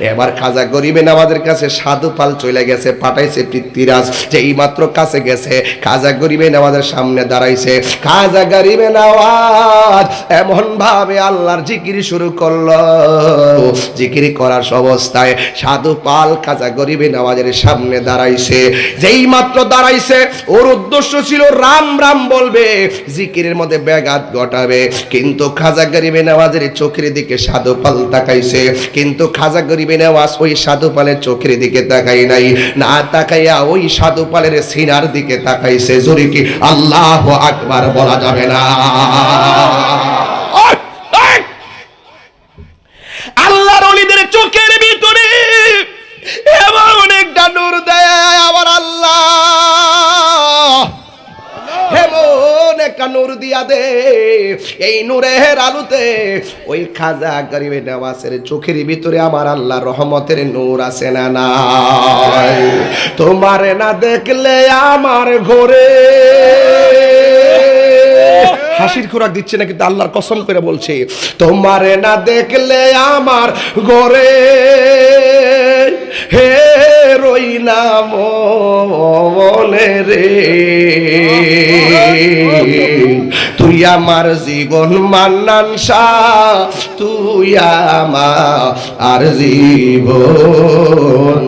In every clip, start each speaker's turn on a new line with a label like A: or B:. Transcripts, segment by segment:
A: এবার খাজা গরিবে নামাজের কাছে সাধু পাল চলে গেছে, পাঠাইছে পৃথ্বীরাজ যে এই মাত্র কাছে গেছে। খাজা গরিবে নামাজের সামনে দাঁড়াইছে। খাজা গরিবে নামাজ এমন ভাবে আল্লাহর জিকির শুরু করল। জিকির করার অবস্থায় সাধু পাল খাজা গরিবে নামাজের সামনে দাঁড়াইছে। যেই মাত্র দাঁড়াইছে, ওর উদ্দেশ্য ছিল রাম রাম বলবে, জিকিরের মধ্যে ব্যাঘাত ঘটাবে। কিন্তু খাজা গরিবে নামাজের চোখের দিকে সাধু পাল তাকাইছে। কিন্তু খাজা গরিবে নামাজ ওই সাধু পালের চোখের দিকে তাকাই নাই। না তাকাইয়া ওই সাধু পালের সিনার দিকে তাকাইছে জোরে কি আল্লাহ আকবার বলা যাবে না। ওই, ওই! আল্লাহর অলিদের চোখের ভিতরে এমন একটা নূর দেয় আমার আল্লাহ। এমন একটা নূর দিয়া দে এই নূরের আলোতে, ওই খাজা গরিবে নামাজের চোখের ভিতরে আমার আল্লাহ রহমতের নূর আছে না নাই? তোমারে না দেখলে আমার ঘরে। হাসির খোরাক দিচ্ছে না কিন্তু আল্লাহর কসম করে বলছে, তোমারে না দেখলে আমার ঘরে। হে রই না মনে রে। তুই আমার জীবন মান্নান তুই আমার জীবন।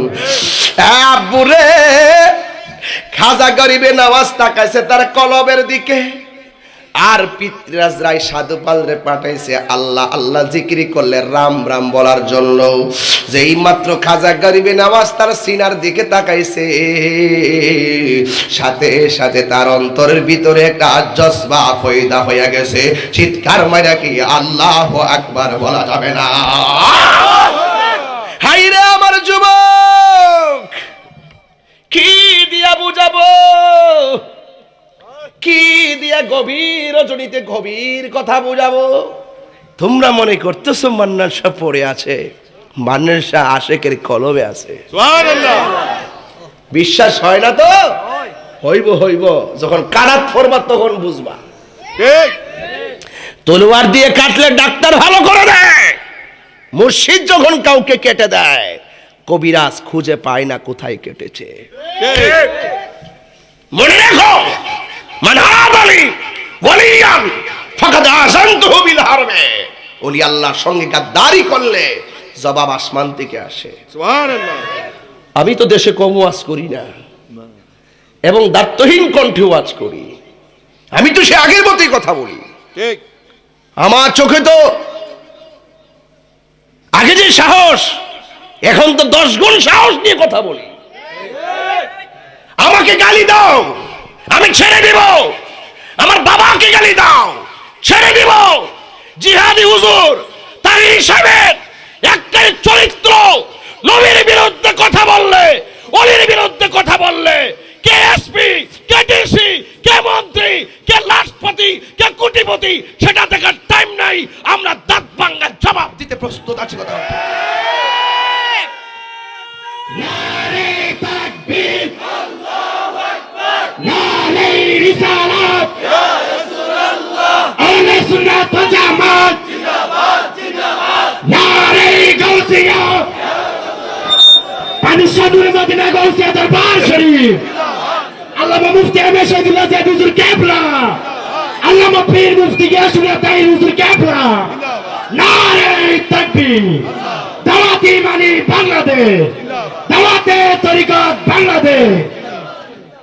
A: খাজা গরিবে নামাজ তাকাইছে তার কলবের দিকে। আর পিতৃরাজ রায় সাধুপাল রে পাঠাইছে, আল্লাহ আল্লাহ জিকিরি করলে রাম রাম বলার জন্য। যেই মাত্র খাজা গরিবে নামাজ তার সিনার দিকে তাকাইছে। সাথে সাথে তার অন্তরের ভিতরে একটা জজবা ফয়দা হয়ে গেছে। চিৎকার মাইরা কি আল্লাহ আকবার বলা যাবে না। হাইরে আমার যুবক, কি দিয়া বুঝাবো? কি দিয়া গভীর রজনীতে গভীর কথা বুঝাবো? তোমরা মনে করতেছো মান্নার শাহ পড়ে আছে মান্নার শাহ আশেকের কলবে আছে। বিশ্বাস হয় না তো? হইব হইব যখন কারাত ফরবা তখন বুঝবা। তলোয়ার দিয়ে কাটলে ডাক্তার ভালো করে দেয়। মুর্শিদ যখন কাউকে কেটে দেয় কবিরাজ খুঁজে পায় না কোথায় কেটেছে। মনে রাখো মান আদালি ওয়ালিয়ান ফাকাদ আযানতুহু বিল হারবে। ওলি আল্লাহর সঙ্গে গাদ্দারি করলে জবাব আসমান থেকে আসে। আমি তো দেশে কম ওয়াজ করি না। এবং দার্থহীন কণ্ঠে ওয়াজ করি। আমি তো সে আগের মতোই কথা বলি।
B: ঠিক।
A: আমার চোখে তো আগে যে সাহস এখন তো দশ গুণ সাহস নিয়ে কথা বলি। আমাকে গালি দাও। আমি ছেড়ে দিব। আমার বাবাকে গালি দাও। ছেড়ে দিব। জিহাদি হুজুর তার হিসাবে একটাই চরিত্র নবীর বিরুদ্ধে কথা বললে, অলির বিরুদ্ধে কথা বললে, কে এসপি কে ডিসি, কে মন্ত্রী, কে রাষ্ট্রপতি, কে কোটিপতি, সেটা দেখার টাইম নাই। আমরা দাঁত ভাঙ্গা জবাব দিতে প্রস্তুত আছি কথা
C: নারী তাকবীর সাধুর মদিনা গৌসিয়া দরবার শরীফ আল্লামা মুফতি আহমেদ শহীদুল্লাহ জাহিদ হুজুর কেবলা আল্লামা পীর মুফতি গিয়াসুল্লাহ তাহির হুজুর কেবলা নারে তাকবীর দাওয়াতি মানি বাংলাদেশ দাওয়াতে তরিকত বাংলাদেশ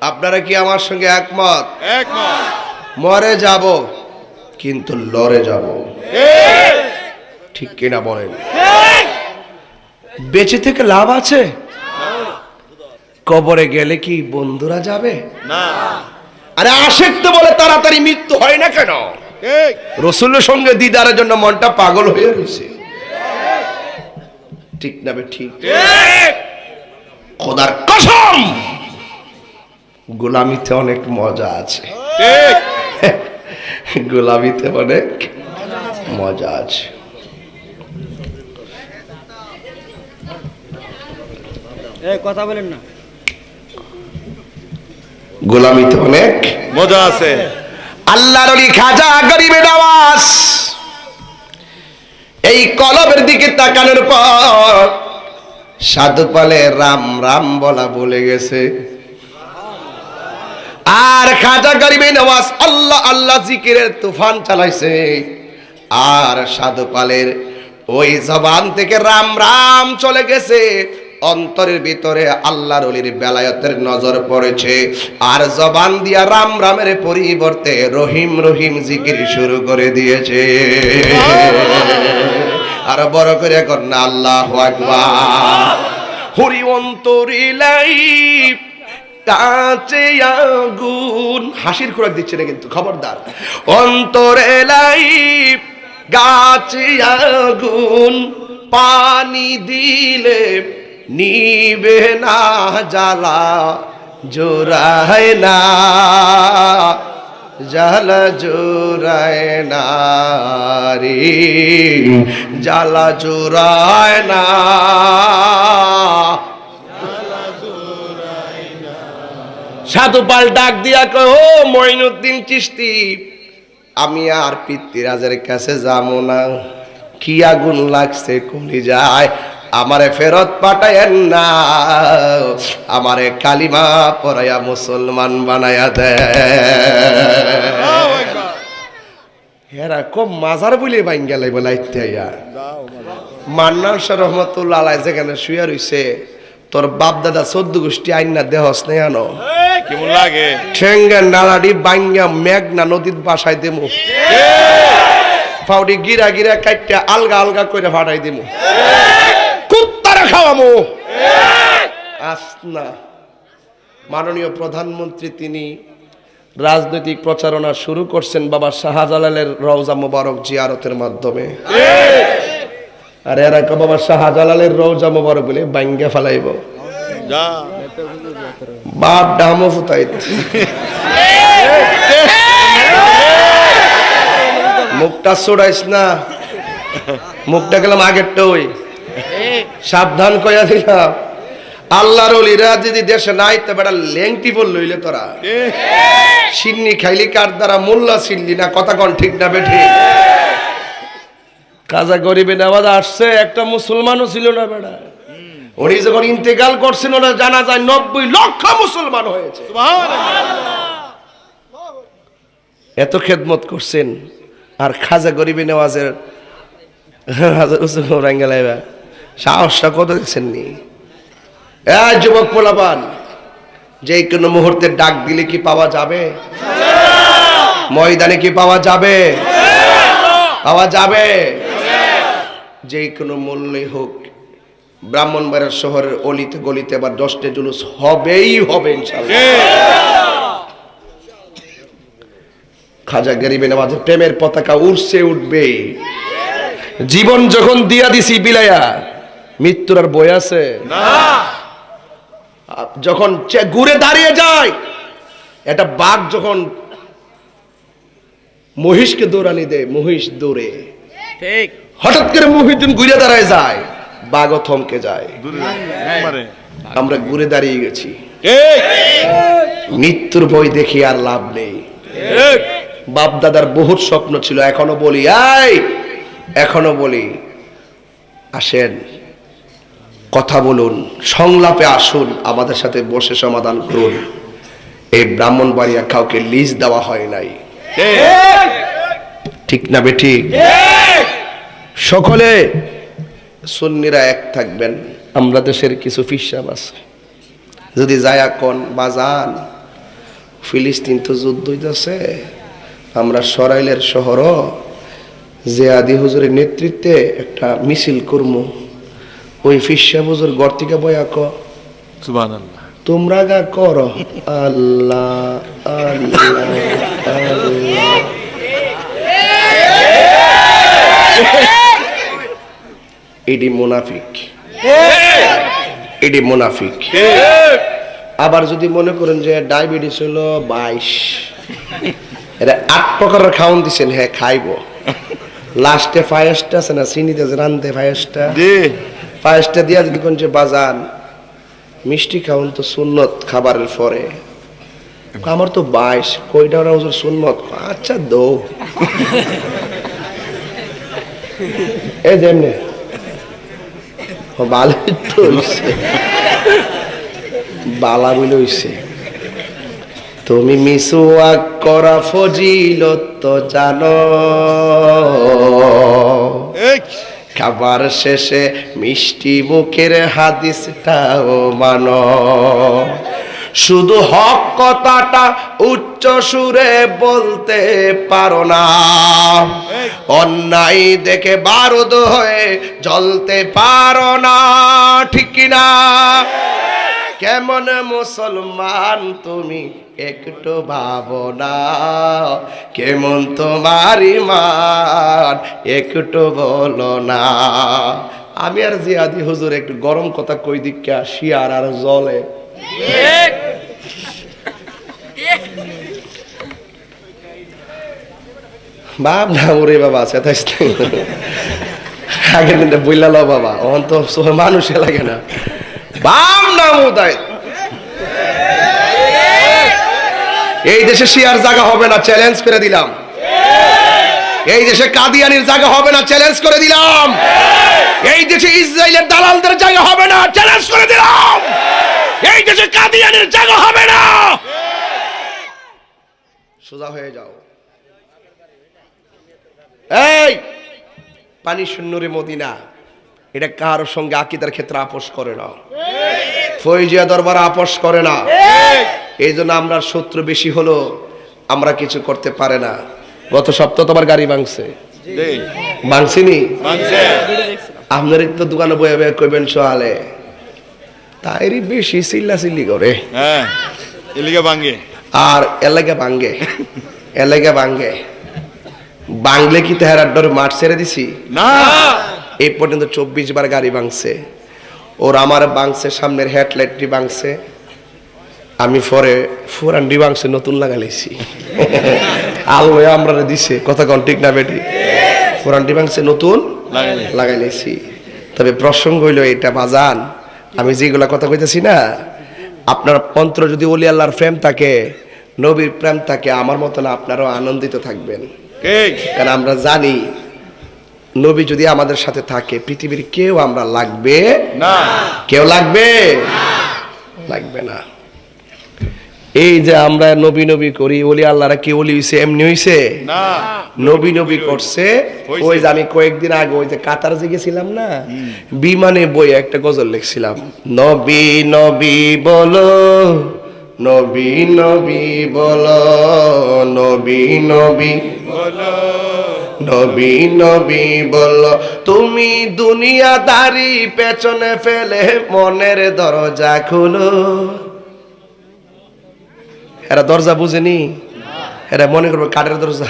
A: আপনারা কি আমার সঙ্গে একমত?
B: একমত।
A: মরে যাব কিন্তু লড়ে যাব। ঠিক। কিনা বলেন? বেঁচে থেকে লাভ আছে? কবরে গেলে কি বন্ধুরা যাবে?
B: না।
A: আরে আশেক তো বলে তাড়াতাড়ি মৃত্যু হয় না কেন? রসুলের সঙ্গে দিদারের জন্য মনটা পাগল হয়ে রয়েছে। ঠিক না ঠিক?
B: ঠিক।
A: খোদার কসম! গোলামিতে অনেক মজা আছে। গোলামিতে অনেক মজা আছে।
D: কথা বলেন না।
A: গোলামিতে অনেক
B: মজা আছে।
A: আল্লাহর খাজা গরিবের আওয়াজ এই কলবের দিকে তাকানোর পর সাধু পালে রাম রাম বলা বলে গেছে। আর খাজা গরিবে নওয়াজ আল্লাহ আল্লাহ জিকিরের তুফান চালাইছে। আর সাধু পালের ওই জবান থেকে রাম রাম চলে গেছে। অন্তরের ভিতরে আল্লাহর অলির বেলায়তের নজর পড়েছে। আর জবান দিয়া রাম রামের পরিবর্তে রহিম রহিম জিকির শুরু করে দিয়েছে। আর বড় করে কর না, আল্লাহ আকবার। হরি অন্তরিলাই কাছে আগুন। হাসির খোরাক দিচ্ছে না কিন্তু, খবরদার। অন্তরে লাই গাছে আগুন। পানি দিলে নিবে না জ্বালা, জোড়ায় না। জ্বালা জোড়ায় না রে, জ্বালা জোড়ায় না। সাধু পাল ডাক দিয়া কয়, ও মঈনুদ্দিন চিস্তি আমি আর পিতৃরাজের কাছে যাব না। কি আগুন লাগছে কলি যায়, আমারে ফেরত পাঠায়েন না। আমারে কালিমা পরাইয়া মুসলমান বানায়া দে। হেরা কম মাজার বলে বাইঙ্গা লাইব লাইতে আইয়া। মান্নান শাহ রহমতুল্লাহ যেখানে শুয়ে রইছে, তোর বাপ দাদা চোদ্দ গোষ্ঠী আইন না দেহস নেই আনো।
B: কেমন লাগে?
A: ঠেঙ্গা নালাডি বাঙ্গা মেঘনা নদীর বাসায় দেমু। ফাউডি গিরা গিরা কাইটা আলগা আলগা করে ফাটাই দেমু। কুত্তারা খাওয়ামু। আসনা মাননীয় প্রধানমন্ত্রী তিনি রাজনৈতিক প্রচারণা শুরু করছেন বাবা শাহজালালের রওজা মোবারক জিয়ারতের মাধ্যমে। আর এরা বাবা শাহজালালের রওজা মোবারক বলে বাঙ্গা ফেলাইব।
B: যা।
A: বাপ ডামো ফুতাই মুখটা ছড়াইস না। মুখটা গেলাম আগের ওই সাবধান কইয়া দিলাম। আল্লাহর অলিরা যদি দেশে নাই, তো বেটা লেংটি বল লইলে তোরা। সিন্নি খাইলি কার দ্বারা, মোল্লা সিনলি না, কথা কন ঠিক না বেঠি। কাজা গরিবে নামাজ আসছে, একটা মুসলমানও ছিল না বেটা। উনি যখন ইন্তেকাল করছেন ওরা জানা যায় নব্বই লক্ষ মুসলমান হয়েছে। এত খেদমত করছেন, আর খাজা গরিবী নেওয়াজের সাহসটা কত দেখছেন নি যুবক পোলাপান, যে কোনো মুহূর্তে ডাক দিলে কি পাওয়া যাবে? ময়দানে কি পাওয়া যাবে? পাওয়া যাবে। যে কোনো মূল্যে হোক ব্রাহ্মণবাড়িয়া শহরের অলিতে গলিতে বা দশটে জুলুস হবেই হবে খাজা গরিবে নামাজের প্রেমের পতাকা উড়ছে উঠবে। জীবন যখন দিয়া দিছি বিলায়া মৃত্যুর আর বই আছে? যখন ঘুরে দাঁড়িয়ে যায় একটা বাঘ যখন মহিষকে দৌড়ানি দেয় মহিষ দৌড়ে।
D: ঠিক।
A: হঠাৎ করে মহিদিন ঘুরে দাঁড়ায় যায়। বাঘও থমকে যায়। আমরা ঘুরে দাঁড়িয়ে গেছি। মৃত্যুর বই দেখি আর লাভ নেই। বাপ দাদার বহুত স্বপ্ন ছিল এখনও বলি এই এখনও বলি আসেন কথা বলুন সংলাপে আসুন আমাদের সাথে বসে সমাধান করুন। এই ব্রাহ্মণবাড়িয়া কাউকে লিজ দেওয়া হয় নাই।
B: ঠিক।
A: ঠিক না বেঠিক সকলে সুন্নিরা এক থাকবেন। আমরা দেশের কিছু ফিসাব আছে। যদি যায়া কন বা যান ফিলিস্তিন তো যুদ্ধ হইতেছে আমরা সরাইলের শহরও যে আদি হুজুরের নেতৃত্বে একটা মিছিল করব ওই ফিসা হুজুর গর্তিকা থেকে বয়া ক। তোমরা গা কর। আল্লাহ আল্লাহ। এটি মুনাফিক। এটি মুনাফিক। আবার যদি মনে করেন যে ডায়াবেটিস হলো বাইশ এটা আট প্রকারের খাওয়ান দিছেন হ্যাঁ খাইব। লাস্টে ফায়াসটা আছে না চিনিতে রানতে ফায়াসটা। ফায়াসটা দিয়া যদি কোন যে বাজান মিষ্টি খাওয়ান তো সুন্নত খাবারের পরে। আমার তো বাইশ কইটা ওরা হুজুর সুন্নত? আচ্ছা দো। এই যেমনে ও তো হইছে। বালা বলে হইছে। তুমি মিসওয়াক করা ফজিলত তো জানো। খাবার শেষে মিষ্টি মুখের হাদিসটাও মানো। শুধু হক কথাটা উচ্চ সুরে বলতে পারো না। অন্যায় দেখে বারুদ হয়ে জ্বলতে পারো না ঠিক না? কেমন মুসলমান তুমি একটু ভাবো না। কেমন তোমার ইমান একটু বলো না। আমি আর জিয়াদি হুজুর একটু গরম কথা কই দিকে শিয়ার আর জলে। বাপ না ওরে বাবা চেতাইস আগের দিনটা বইলালো বাবা অন তো সব লাগে না। বাম না উদয় এই দেশে শিয়ার জায়গা হবে না চ্যালেঞ্জ করে দিলাম। এই দেশে কাদিয়ানির জায়গা হবে না চ্যালেঞ্জ করে দিলাম। এই দেশে ইসরায়েলের দালালদের জায়গা হবে না চ্যালেঞ্জ করে দিলাম। এই দেশে কাদিয়ানির জায়গা হবে না। সোজা হয়ে যাও। এই পানি শূন্যরে মদিনা। এটা কারোর সঙ্গে আকিদার ক্ষেত্রে আপোষ করে না? ফৈজিয়া দরবার আপোষ করে না। এই জন্য আমরা শত্রু বেশি হলো আমরা কিছু করতে পারে না। গত সপ্তাহ তোমার গাড়ি ভাঙছে।
B: দেই
A: ভাঙছিনি? আপনার তো দোকানে বয়ে বয়ে কইবেন সোয়ালে তাইরই বেশি চিল্লা চিল্লি করে।
B: হ্যাঁ ভাঙ্গে
A: আর এলাকা ভাঙ্গে এলাকা ভাঙ্গে বাংলে কি তেহার ডর মাঠ ছেড়ে দিছি?
B: না।
A: এই পর্যন্ত চব্বিশ বার গাড়ি ভাঙছে। ওর আমার বাংছে সামনের হেডলাইটটি ভাঙছে। আমি পরে ফুরান্ডি ভাঙছে নতুন লাগাইছি। আলো আমরা দিছে কথা কন ঠিক না বেটি? ফুরান্ডি ভাঙছে নতুন। লাগাইছি তবে প্রসঙ্গ হইল এটা বাজান। আমি যেগুলো কথা কইতেছি না আপনার অন্তর যদি অলি আল্লাহর প্রেম থাকে নবীর প্রেম থাকে আমার মতন আপনারাও আনন্দিত থাকবেন।
B: ঠিক
A: কারণ আমরা জানি নবী যদি আমাদের সাথে থাকে পৃথিবীর কেউ আমরা লাগবে
B: না।
A: কেউ লাগবে? লাগবে না। এই যে আমরা নবী নবী করি ওলি আল্লাহরা কি ওলি হইছে? এমনি হইছে?
B: না।
A: নবী নবী করছে। ওই যে আমি কয়েকদিন আগে ওই যে কাতার যে গেছিলাম না? বিমানে বই একটা গজল লিখছিলাম। নবী নবী বলো নবী নবী বলো নবী নবী
B: বলো
A: নবী নবী বল। তুমি দুনিয়াদারি পেছনে ফেলে মনের দরজা খুলো। এরা দরজা বুঝেনি? এরা মনে করবে কাঠের দরজা।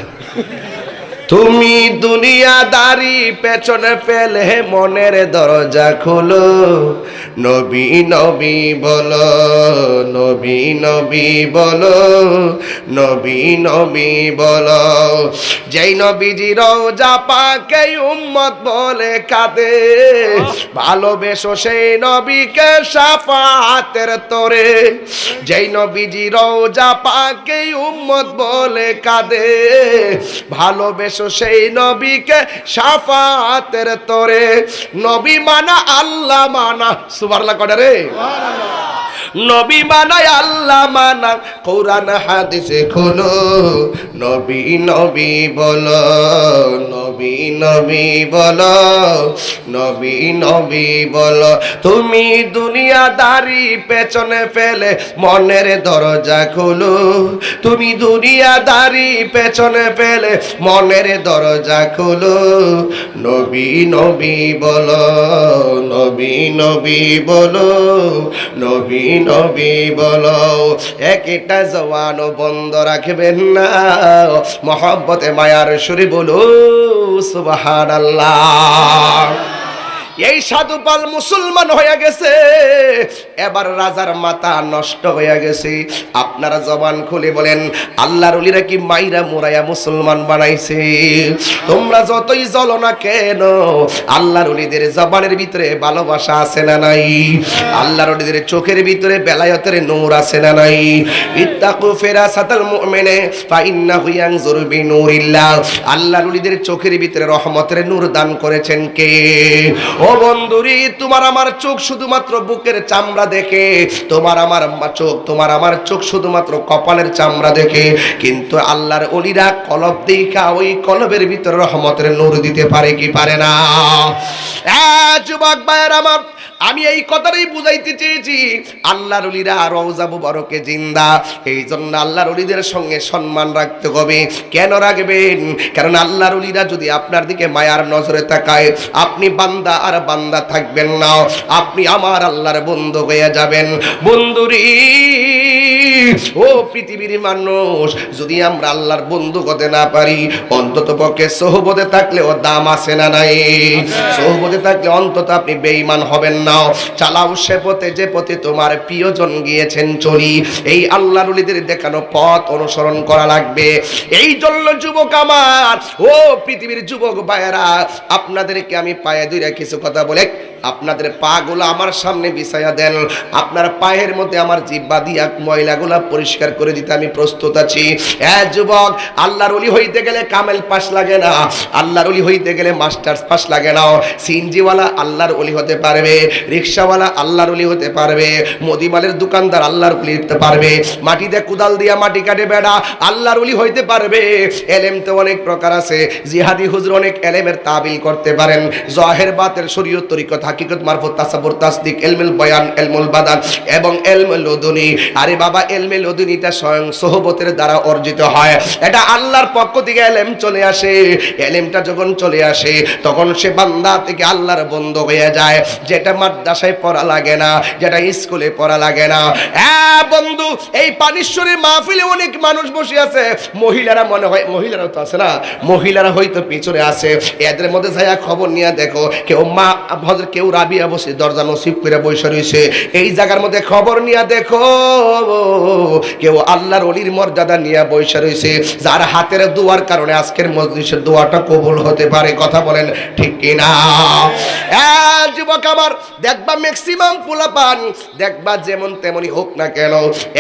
A: তুমি দুনিয়াদারি পেছনে ফেলে মনের দরজা খুলো। নবী নবী বলো, নবী নবী বলো, নবী নবী বলো। যেই নবীজি রোজা পাকে উম্মত বলে কাঁদে। ভালোবেসো সেই নবীকে সাফাতের তোরে। যেই নবীজি রোজা পাকে উম্মত বলে কাঁদে। ভালোবেসো সেই নবীকে সাফাতের তরে। নবী মানা আল্লাহ মানা। সুবার্লা কটা রে? নবী মানায়, আল্লাহ মানা কোরআন, হাদিসে খোলো, নবী নবী বলো, নবী নবী বলো, নবী নবী বলো। তুমি দুনিয়াদারি পেছনে ফেলে মনের দরজা খোলো। তুমি দুনিয়াদারি পেছনে ফেলে মনের দরজা খোলো। নবী নবী বলো, নবী নবী বলো, নবী নবী বলো একটা জওয়ান বন্ধ রাখবেন না। মহব্বতে মায়ার সুরে বলো সুবাহান এই সাধুপাল মুসলমান হয়ে গেছে। এবার রাজার মাথা নষ্ট হয়ে গেছে। আপনারা জবান খুলে বলেন, আল্লাহর অলিরা কি মাইরা মোরাইয়া মুসলমান বানাইছে? তোমরা যতই জ্বলো না কেন, আল্লাহর অলিদের জবানের ভিতরে ভালোবাসা আছে না নাই? আল্লাহর অলিদের চোখের ভিতরে বেলায়তের নূর আছে না নাই? ইত্তাকু ফিরাসাতাল মুমিনে, ফাইন্নাহু ইয়ানজুরু বিনুরিল্লাহ। আল্লাহর অলিদের চোখের ভিতরে রহমতের নূর দান করেছেন কে? ও বন্ধুরি, তোমার আমার চোখ শুধুমাত্র বুকের চামড়া দেখে, তোমার আমার চোখ, তোমার আমার চোখ শুধুমাত্র কপালের চামড়া দেখে, কিন্তু আল্লাহর অলিরা কলব দেখা ওই কলবের ভিতরে রহমতের নূর দিতে পারে কি পারে না? যুবক ভাইয়ের আমার আমি এই কথাটাই বুঝাইতে চেয়েছি, আল্লাহর অলিরা রওজা মুবারকে জিন্দা। এই জন্য আল্লাহর অলিদের সঙ্গে সম্মান রাখতে হবে। কেন রাখবেন? কারণ আল্লাহর অলিরা যদি আপনার দিকে মায়ার নজরে তাকায়, আপনি বান্দা আর বান্দা থাকবেন না। আপনি আমার আল্লাহর বন্ধু হয়ে যাবেন। বন্ধুরি ও পৃথিবীর মানুষ, যদি আমরা আল্লাহর বন্ধু হতে না পারি, অন্তত পক্ষে সহবতে থাকলেও দাম আছে না নাই? সহবতে থাকলে অন্তত আপনি বেঈমান হবেন না। চালাও সে পথে, যে পথে তোমার প্রিয়জন গিয়েছেন চলি এই আল্লাহর উলিদের দেখানো পথ অনুসরণ করা লাগবে। এই জন্য যুবক আমার, ও পৃথিবীর যুবক ভাইয়েরা, আপনাদেরকে আমি পায়ে দুইরা কিছু কথা বলে। আপনাদের পা গুলো আমার সামনে বিছাইয়া দেন। আপনার পায়ের মধ্যে আমার জিব্বা দিয়া ময়লাগুলা পরিষ্কার করে দিতে আমি প্রস্তুত আছি। হ্যাঁ যুবক, আল্লাহর অলি হইতে গেলে কামেল পাস লাগে না। আল্লাহর অলি হইতে গেলে মাস্টার্স পাস লাগে না। সিনজিওয়ালা আল্লাহর অলি হতে পারবে, রিক্সাওয়ালা আল্লাহর অলি হতে পারবে, মুদিমালের দোকানদার আল্লাহর অলি হতে পারবে, মাটিতে কুদাল দিয়া মাটি কাটে বেড়া আল্লাহর অলি হইতে পারবে। এলেম তো অনেক প্রকার আছে। জিহাদি হুজুর অনেক এলেমের তাবিল করতে পারেন। জহের বাতের শরীয়ত তরিকত, হাকিকত মারফত, তাসাবুর, তাসদিক, এলমুল বয়ান, এলমুল বাদান এবং এলমুল উদুনি। আরে বাবা এলমুল উদুনিটা স্বয়ং সোহবতের দ্বারা অর্জিত হয়। এটা আল্লাহর পক্ষ থেকে এলেম চলে আসে। এলেমটা যখন চলে আসে, তখন সে বান্দা থেকে আল্লাহর বন্ধ হয়ে যায়। যেটা মাদ্রাসায় পড়া লাগে না, যেটা স্কুলে পড়া লাগে না। হ্যাঁ বন্ধু, এই পানিশ্বরের মাহফিলে অনেক মানুষ বসে আছে। মহিলারা মনে হয়, মহিলারাও তো আছে না? মহিলারা হয়তো পিছনে আছে। এদের মধ্যে যাইয়া খবর নিয়ে দেখো, কেউ মা ভদ্র কেউ রাবিয়া বসে দরজা নসিব করে বসে রয়েছে এই জায়গার মধ্যে খবর নিয়ে দেখো। কেউ আল্লাহর অলির মর্যাদা নিয়ে বসে রয়েছে, যার হাতের দোয়ার কারণে আজকের মজলিসের দোয়াটা কবুল হতে পারে, কথা বলেন ঠিক কিনা? যুবক আমার, দেখবা ম্যাক্সিমাম পোলাপান, দেখবা যেমন তেমনই হোক না কেন,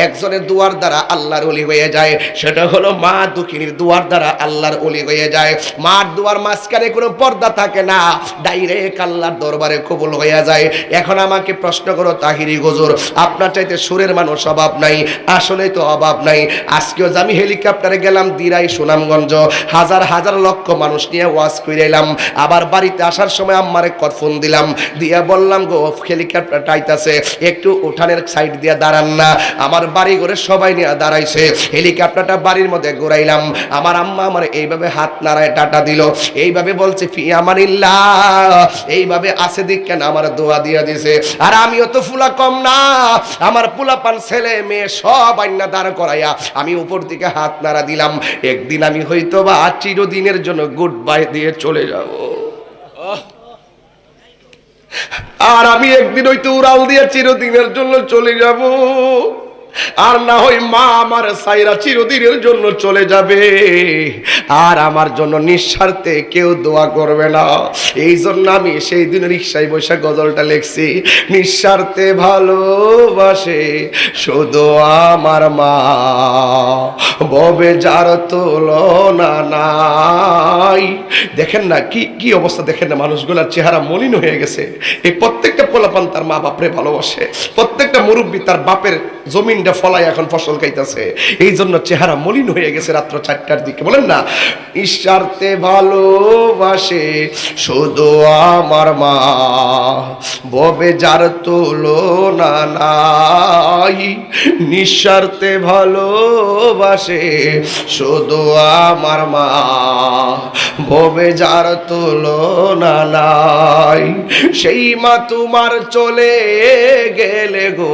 A: একজনের দুয়ার দ্বারা আল্লাহর অলি হয়ে যায়, সেটা হলো মা দুঃখিনীর দুয়ার দ্বারা আল্লাহর অলি হয়ে যায়, মার দুয়ার মাঝখানে কোনো পর্দা থাকে না ডাইরেক্ট আল্লাহর দরবারে কবুল হয়ে যায়। এখন আমাকে প্রশ্ন করো, তাহিরি গজুর আপনার চাইতে সুরের মানুষ অভাব নাই আসলে তো অভাব নাই। আজকেও যে আমি হেলিকপ্টারে গেলাম, দিরাই সুনামগঞ্জ, হাজার হাজার লক্ষ মানুষ নিয়ে ওয়াজ করে এলাম। আবার বাড়িতে আসার সময় আম্মারে ফোন দিলাম। দিয়া বললাম, গো, হেলিকপ্টার টাইতাছে একটু উঠানের সাইড দিয়ে দাঁড়ান না। আমার বাড়ি ঘরে সবাই নিয়ে দাঁড়াইছে। হেলিকপ্টারটা বাড়ির মধ্যে ঘুরাইলাম। আমার আম্মা আমার এইভাবে হাত নাড়ায় টাটা দিল। এইভাবে বলছে, ফি আমানিল্লাহ। এইভাবে আছে দিক কেন? আমার দোয়া দিয়া দিছে। আর আমিও তো ফুলা কম না। আমার ফুলা পান ছেলে, মেয়ে সব আইনা দাঁড় করাইয়া আমি উপর দিকে হাত নাড়া দিলাম। একদিন আমি হয়তো বা চিরদিনের জন্য গুড বাই দিয়ে চলে যাব। আর আমি একদিন হয়তো উড়াল দিয়ে চিরদিনের জন্য চলে যাব। আর না হয় মা আমার সাইরা চিরদিনের জন্য চলে যাবে। আর আমার জন্য নিঃস্বার্থে কেউ দোয়া করবে না। এই জন্য আমি সেই দিন রিক্সায় বসে গজলটা লিখছি, নিঃস্বার্থে ভালোবাসে শুধু আমার মা। ববে যার তুলনা নাই। দেখেন না কি কি অবস্থা দেখেন না মানুষগুলার চেহারা মলিন হয়ে গেছে। এই প্রত্যেকটা পোলাপান তার মা বাপরে ভালোবাসে। প্রত্যেকটা মুরব্বী তার বাপের জমিনটা ফলায় এখন ফসল খাইতেছে। এই জন্য চেহারা মলিন হয়ে গেছে রাত্র চারটার দিকে। বলেন না ঈশ্বার্থে ভালোবাসে শুধু আমার মা। ববে যার তুলনা নাই, নিঃস্বার্থে ভালোবাসে শুধু আমার মা। ভবে যার তুলনা নাই, সেই মা তোমার চলে গেলে গো।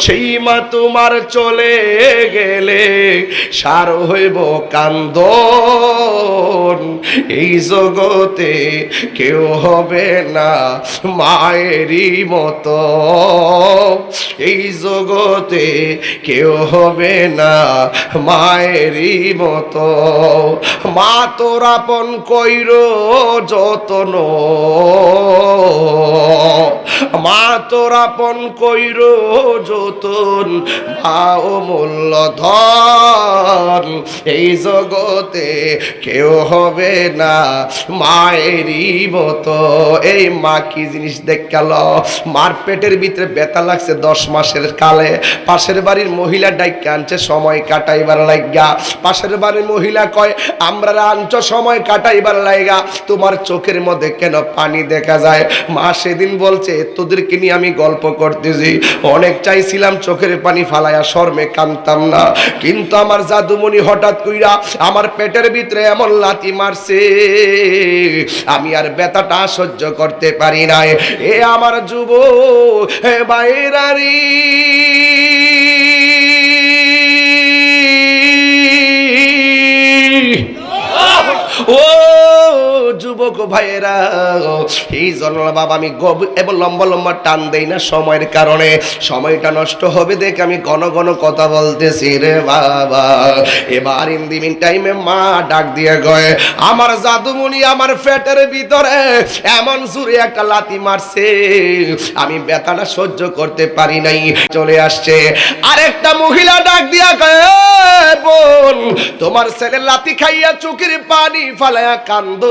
A: সেই মা তোমার চলে গেলে সার হইব কান্দ এই জগতে কেউ হবে না মায়েরই মতো। এই জগতে কেউ হবে না মায়েরই মতো। মা তোর আপন কইর যতন। মা আতরাপন কইর যতন ভাও মূল্য ধন এই জগতে কেউ হবে না মায়েরই মতো। এই মা কি জিনিস দেখ গেল মার পেটের ভিতরে ব্যথা লাগছে দশ মাসের কালে। পাশের বাড়ির মহিলা ডাইকে আনছে, সময় কাটাইবার লাগা পাশের বাড়ির মহিলা কয়, আমরা আনছ, সময় কাটাইবার লাগা তোমার চোখের মধ্যে কেন পানি দেখা যায়? মা সেদিন বলছে, তোদেরকে নিয়ে আমি গল্প করতেছি। অনেক চাইছিলাম চোখের পানি ফালায়া শর্মে কানতাম না। কিন্তু আমার জাদুমণি হঠাৎ কইরা আমার পেটের ভিতরে এমন লাথি মারছে। আমি আর ব্যথাটা সহ্য করতে পারি নাই। এ আমার যুব, হে বাইরারি ও যুবক ভাইয়েরা, এই জন্য বাবা আমি এবং লম্বা লম্বা টান দেই না সময়ের কারণে। সময়টা নষ্ট হবে দেখে আমি ঘন ঘন কথা বলতেছি রে বাবা। এবার ইন দি মিন টাইমে মা ডাক দিয়ে গয় আমার জাদুমণি আমার পেটের ভিতরে এমন জুড়ে একটা লাথি মারছে, আমি ব্যথাটা সহ্য করতে পারি নাই। চলে আসছে। আরেকটা মহিলা ডাক দিয়া কয় বোন, তোমার ছেলে লাথি খাইয়া চোখের পানি ফালায়া কান্দ।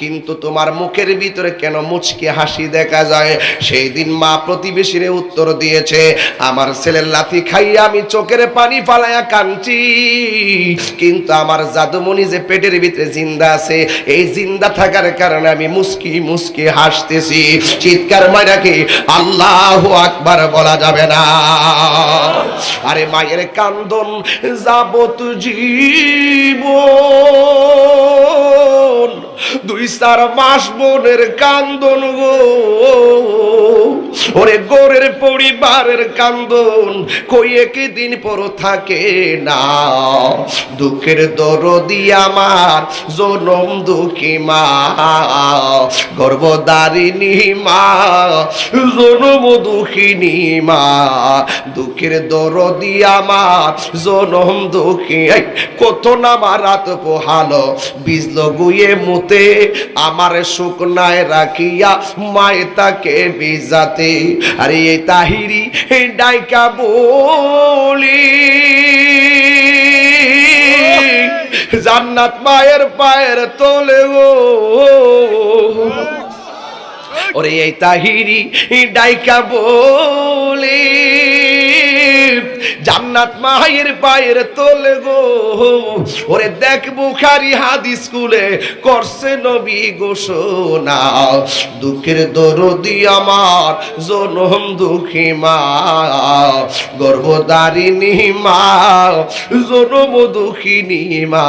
A: কিন্তু তোমার মুখের ভিতরে কেন মুচকে হাসি দেখা যায়? সেই দিন মা প্রতিবেশীরে উত্তর দিয়েছে, আমার ছেলের লাথি খাইয়া আমি চোখের পানি ফালায়া কাঁদছি। কিন্তু আমার জাদুমণি যে পেটের ভিতরে জিন্দা আছে, এই জিন্দা থাকার কারণে আমি মুস্কি মুস্কি হাসতেছি। চিৎকার মাইরাকে আল্লাহ আকবার বলা যাবে না? আরে মায়ের কান্দন যাবত জীবন। চার মাস বোনের কান্দন গো। ওরে গোরের পরিবারের কান্দন কইয়ে কি দিন পর থাকে না। দুঃখের দরদি আমার, জনম দুঃখী মা। গর্ভদারিণী মা, জনম দুঃখিনী মা। দুঃখের দরদি আমার, জনম দুঃখী। কত না আমার রাত পোহালো, বিজল গুয়ে মুতে আমার শুকনায় রাখিয়া মায়ে তাকে বিজাতে। আরে এই তাহিরি ডাইকা বলি। জান্নাত মায়ের পায়ের তোলে গো ওরে এই তাহিরি ডাইকা বলে। জান্নাত মায়ের পায়ের তোলে গো। ওরে দেখ বুখারি হাদিস স্কুলে করছে নবী ঘোষণা। দুঃখের দরদি আমার, জনম দুঃখী মা। গর্ভদারিণী মা, জনম দুঃখিনী মা।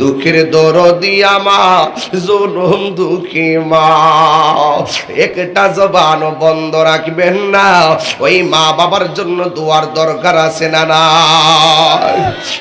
A: দুঃখের দরদি আমার, জনম দুঃখী মা। একটা জবান বন্ধ রাখবেন না। ওই মা বাবার জন্য দোয়ার দরকার আছে না না